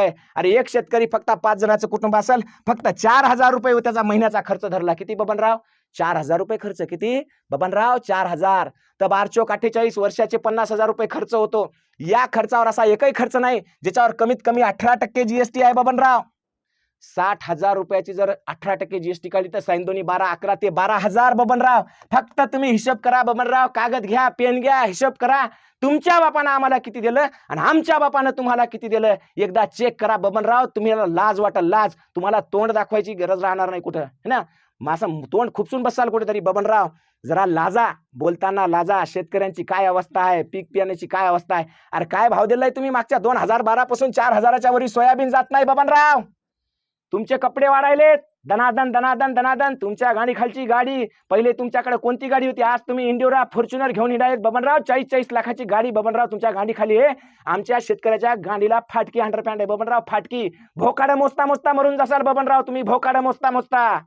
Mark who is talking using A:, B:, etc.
A: अरे एक शेतकरी फक्त पाच जणांचं कुटुंब असेल फक्त चार हजार रुपये त्याचा महिन्याचा खर्च धरला. किती बबनराव? चार हजार रुपये खर्च. किती? बबनराव चार हजार. तर बारचोक अठ्ठेचाळीस वर्षाचे पन्नास हजार रुपये खर्च होतो. या खर्चावर असा एकही खर्च नाही ज्याच्यावर कमीत कमी अठरा टक्के जीएसटी आहे बबनराव. साठ हजार रुपयाची जर अठरा टक्के जीएसटी काढली तर साईन दोन्ही बारा अकरा ते बारा हजार बबनराव. फक्त तुम्ही हिशोब करा बबनराव. कागद घ्या पेन घ्या हिशोब करा. तुमच्या बापानं आम्हाला किती दिलं आणि आमच्या बापानं तुम्हाला किती दिलं? एकदा चेक करा बबनराव तुम्हाला लाज वाटल लाज. तुम्हाला तोंड दाखवायची गरज राहणार नाही कुठं है ना? माझं तोंड खुपसून बसाल कुठेतरी बबनराव. जरा लाजा बोलताना लाजा. शेतकऱ्यांची काय अवस्था आहे? पीक पियाण्याची काय अवस्था आहे? अरे काय भाव दिलाय तुम्ही मागच्या दोन हजार बारा पासून चार हजाराच्या वरी सोयाबीन जात नाही बबनराव. तुमचे कपडे वाढायलेत. दनादन दनादन दनादन तुमच्या गाडी खालची गाडी. पहिले तुमच्याकडे कोणती गाडी होती? आज तुम्ही इंडिओरा फॉर्च्युनर घेऊन येणार बबनराव चाळीस चाळीस लाखाची गाडी बबनराव तुमच्या गाडी खाली आहे. आमच्या शेतकऱ्याच्या गाडीला फाटकी हंड्रेड पॅन्ट आहे. बबनराव फाटकी. भोकाडं मोजता मोजता मरून जासाल बबनराव. तुम्ही भोकाडं मोजता मोजता.